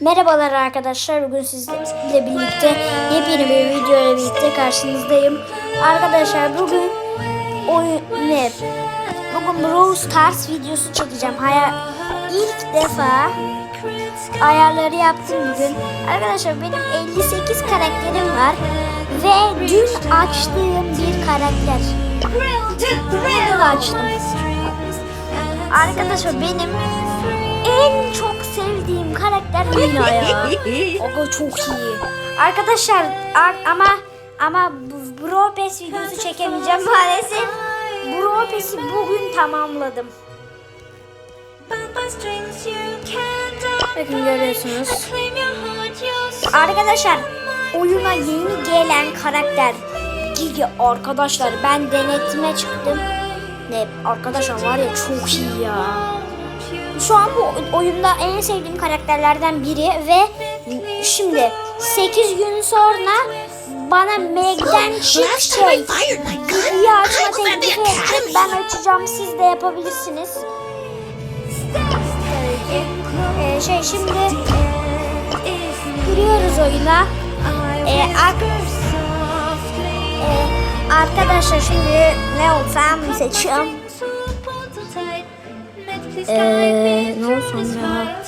Merhabalar arkadaşlar. Bugün sizlerle birlikte yepyeni bir video ile birlikte karşınızdayım. Arkadaşlar bugün oyun ne? Bugün Brawl Stars videosu çekeceğim. Hayal ilk defa ayarları yaptım bugün. Arkadaşlar benim 58 karakterim var ve dün açtığım bir karakter. Dün açtım. Arkadaşlar benim en çok sevdiğim karakter Lina ya. Aga çok iyi. Arkadaşlar ama ama Pass videosu çekemeyeceğim maalesef. Pass'i bugün tamamladım. Bakın görüyorsunuz. Arkadaşlar oyuna yeni gelen karakter Gigi arkadaşlar ben denetime çıktım. Ne arkadaşlar var ya çok iyi ya. Şu an bu oyunda en sevdiğim karakterlerden biri ve şimdi 8 gün sonra bana Meg'den çift şey Gigi'yi açma teklifi etti. Ben açacağım siz de yapabilirsiniz. Ee, şey şimdi giriyoruz oyuna. Ee, arkadaşlar şimdi ne olsam seçiyorum. Ee, ne olsam ya?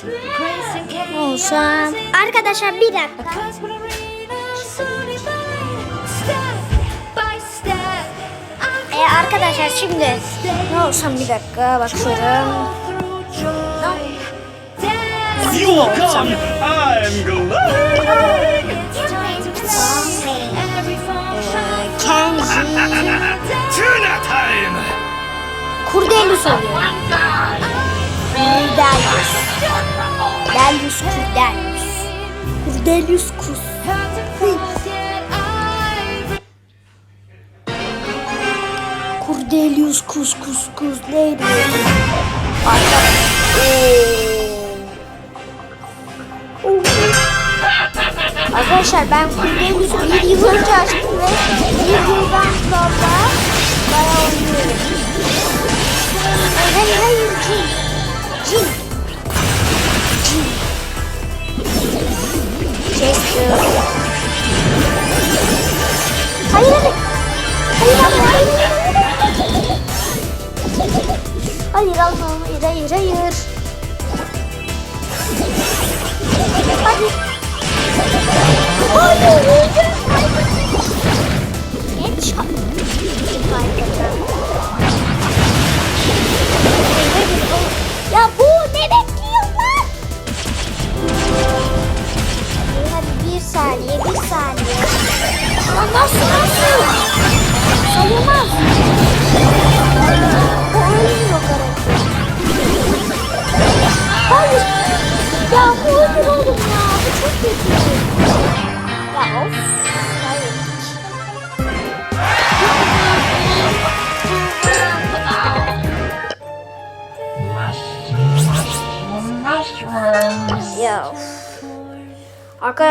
Ne olsam? Arkadaşlar bir dakika. Ee, arkadaşlar şimdi ne olsam bir dakika bakıyorum. You will come. I'm glad. Kurdelius oluyor. Kurdelius. Delius Kurdelius. Kurdelius Kus. Kurdelius Kus Kus Kus neydi? Arkadaşlar ben Kurdelius'u bir yıl önce açtım ve bir yıldan sonra bayağı oynuyorum. Hayır hayır cin. Cin. Cin. Chester. Hayır hayır. Hayır hayır hayır. Alma hayır hayır hayır. Hadi. Hayır hayır. Headshot. Saniye, bir saniye. Lan nasıl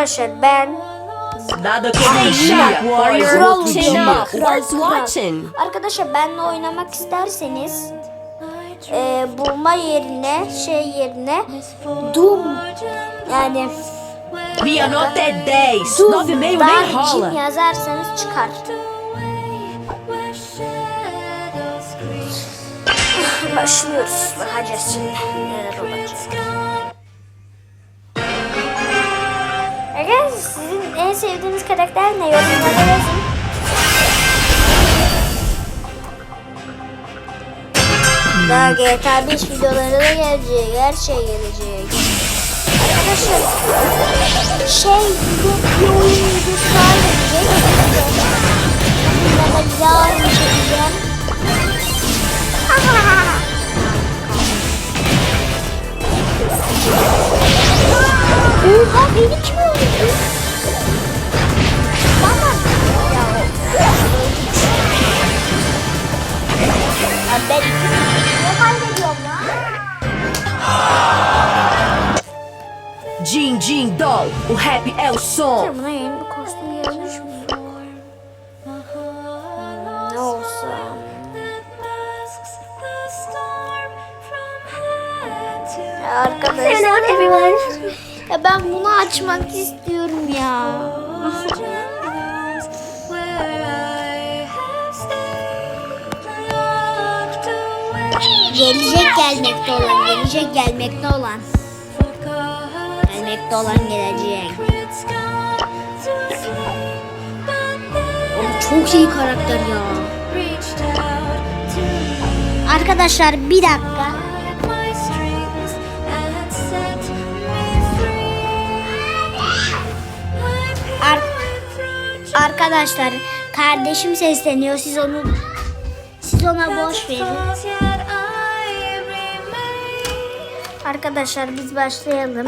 Arkadaşlar ben dia após Kral kral. watching. Arkadaşlar benle oynamak isterseniz e, bulma yerine şey yerine Doom yani 10. Doom 9,5 nem Dark Jim rola. yazarsanız çıkar. Başlıyoruz. Bakacağız şimdi neler olacak. En sevdiğiniz karakter ne? Yorumlara yazın. Daha GTA 5 videoları da gelecek. Her şey gelecek. Arkadaşlar şey bir, oyun videosu daha gelecek. Ya da Ben bunu açmak istiyorum ya. Gelecek gelmekte olan, gelecek gelmekte olan. Gelmekte olan gelecek. Çok iyi karakter ya. Arkadaşlar bir dakika. Arkadaşlar kardeşim sesleniyor. Siz onu siz ona boş verin. Arkadaşlar biz başlayalım.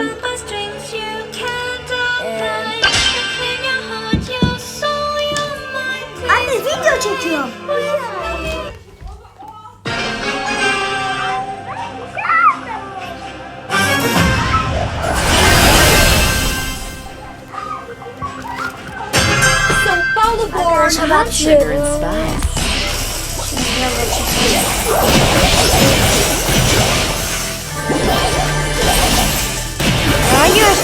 Anne video çekiyorum. follow board. Arkadaşlar Sugar and başlıyorum. spice. Hayır.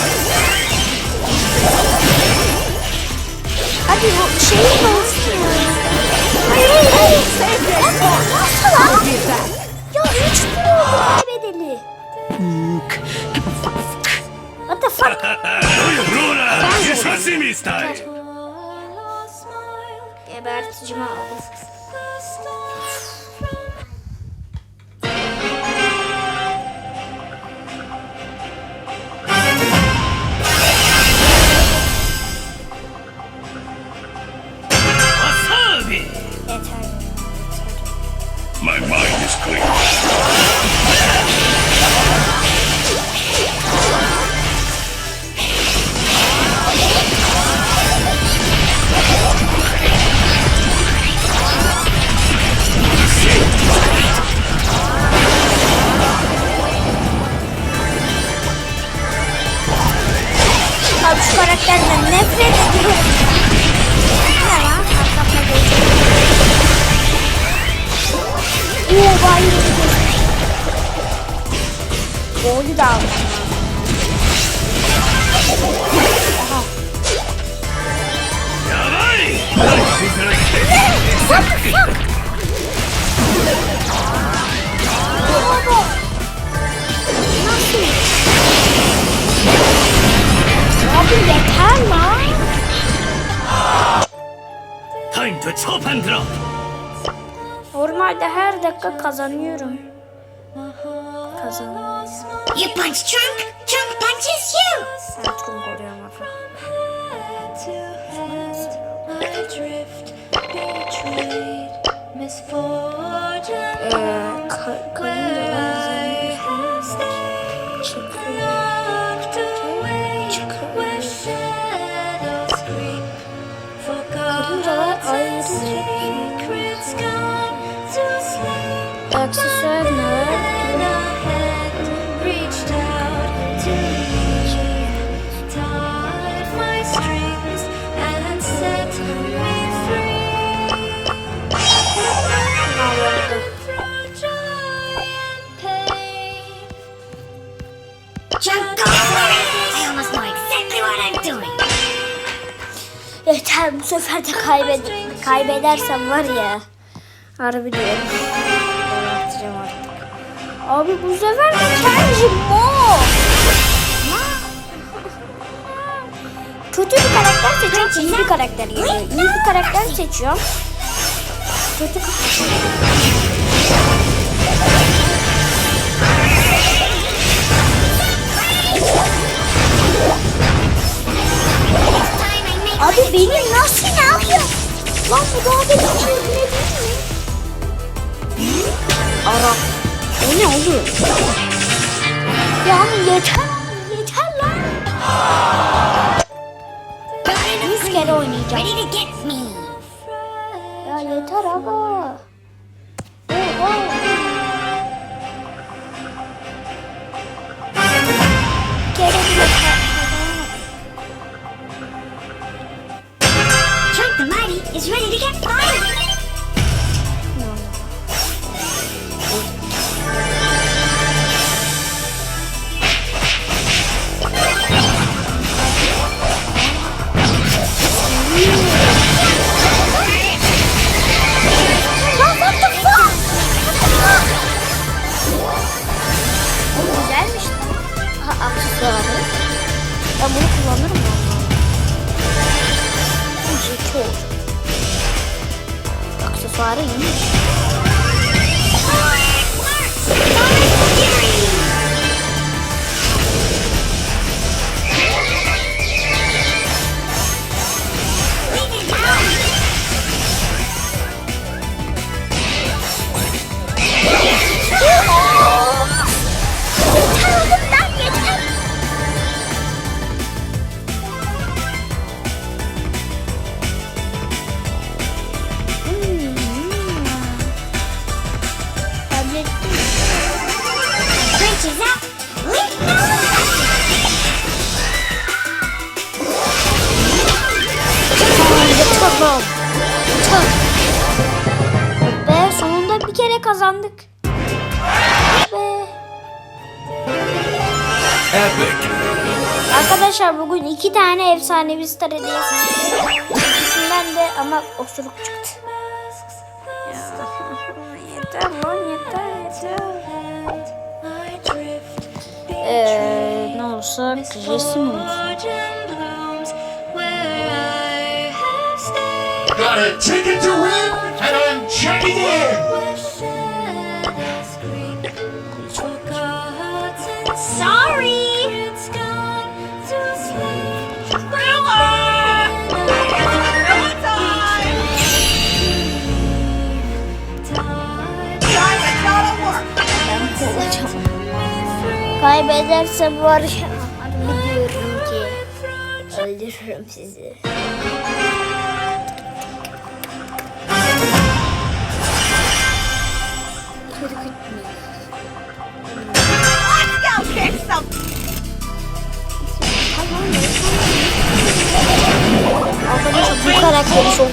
Hadi bu şeyi basın. Hayır hayır hayır. Nasıl lan? Get back. Ya 3 tur oldu kaybedeli. What the fuck? ローラ刺身スタイル Geberticimi aldım. My mind is clear 짜증내 프레드 나와 답답하게 오와 이런 거다. Dakika kazanıyorum. Kazanıyorum. You punch Trunk, Trunk punches you. Çok oluyorum abi. Ee, ka Yeter bu sefer de kaybed kaybedersem var ya. Harbi diyorum. Abi bu sefer de Kenji Mo. Kötü bir karakter seçiyorum, iyi bir karakter geliyor. İyi bir karakter seçiyorum. Kötü Abi benim nasıl ne yapıyor? Lan bu daha benim çözülebilir mi? Ara. O ne oluyor? Ya yeter. Yeter lan. Yüz kere oynayacağım. Ready to get me. Ya yeter aga. Oha. Bir is ready to get fired. Tane efsanevi star hediyesi. İkisinden de ama osuruk çıktı. Ya, yeter lan yeter yeter. Ee, ne olsa resim olsun. Got a ticket to win, and I'm checking in. Kaybedersem var ya harbi diyorum ki öldürürüm sizi. Arkadaşlar bu karakteri çok.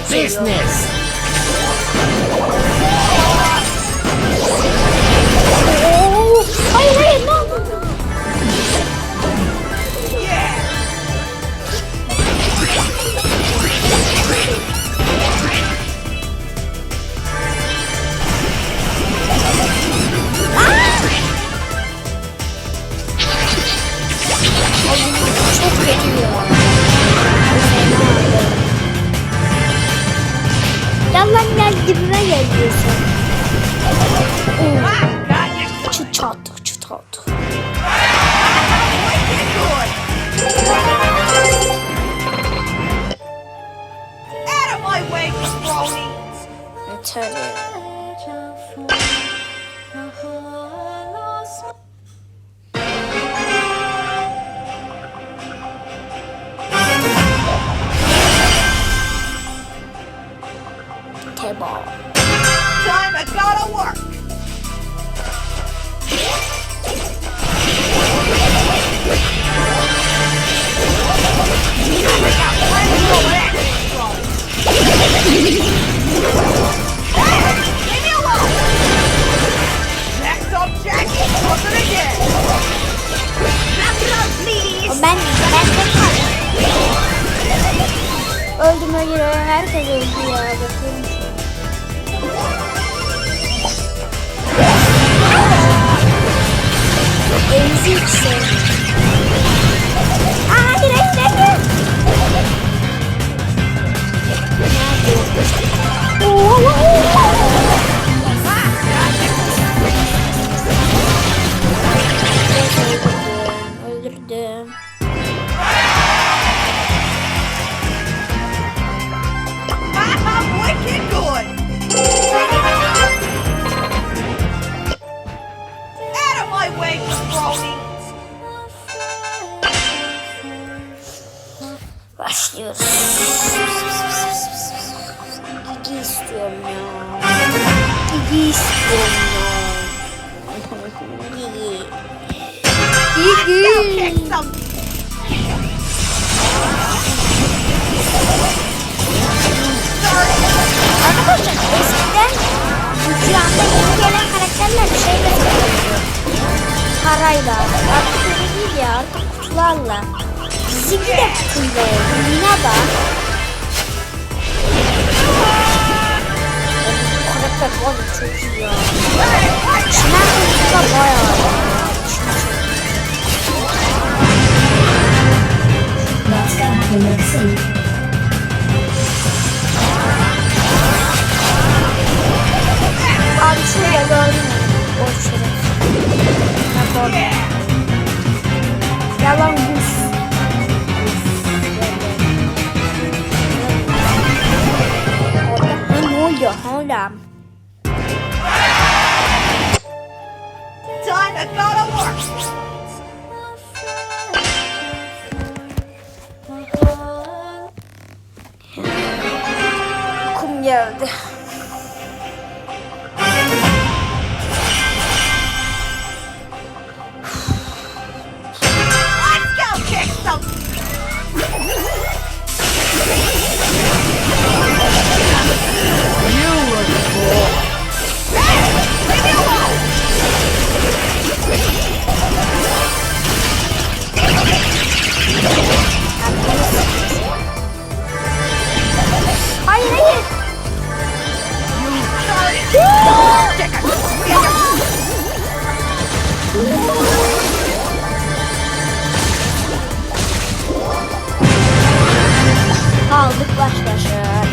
Ya bakıyorum. Başlıyoruz. Gigi istiyorum ya. Gigi istiyorum ya. Gigi. Gigi. Arkadaşlar eskiden anda yeni gelen karakterler bir şeyle satılıyor. Parayla. Artık öyle değil ya artık kutularla. 지기대 같은데 있나봐. 어렵다 뭐가 저기야. 주나는 이거 뭐야? Let's go, Yalan bu. Oluyor hala? Time to go to work. Kum geldi. Kaldık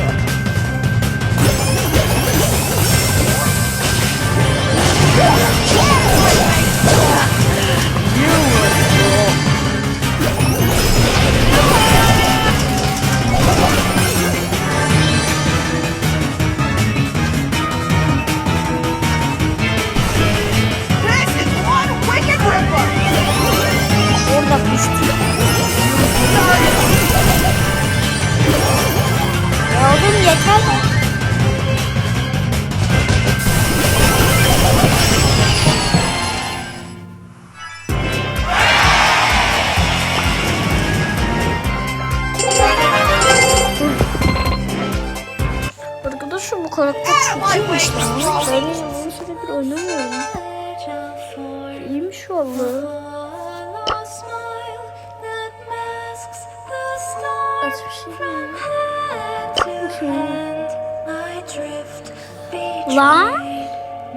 değil. Lan?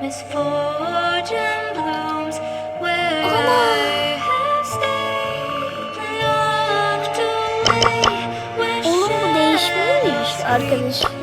Misfortune blooms where I have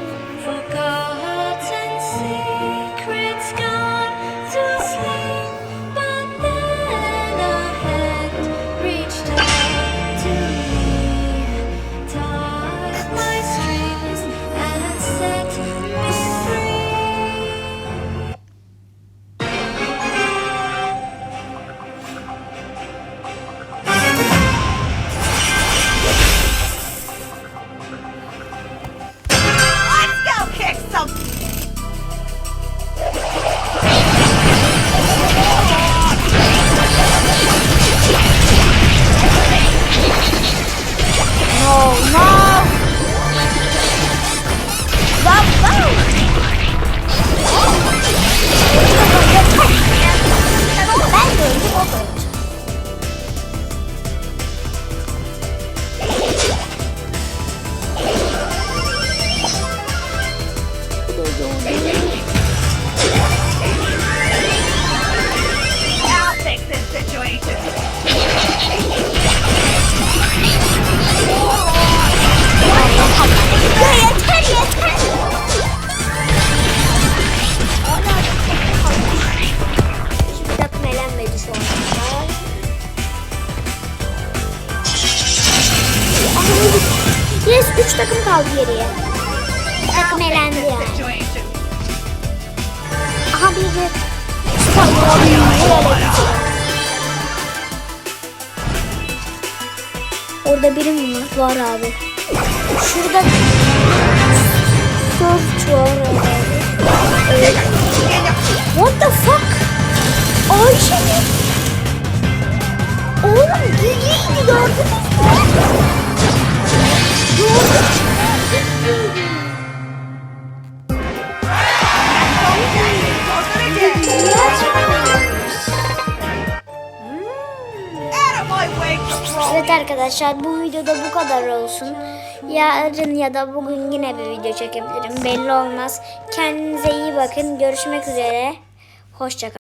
takım kaldı geriye. Takım elendi ya. Situation. Aha biri Orada biri mi var? Var abi. Şurada Search var abi. Evet. What the fuck? Ayşe? Oğlum Gigi'ydi gördünüz mü? Evet arkadaşlar bu videoda bu kadar olsun. Yarın ya da bugün yine bir video çekebilirim. Belli olmaz. Kendinize iyi bakın. Görüşmek üzere. Hoşçakalın.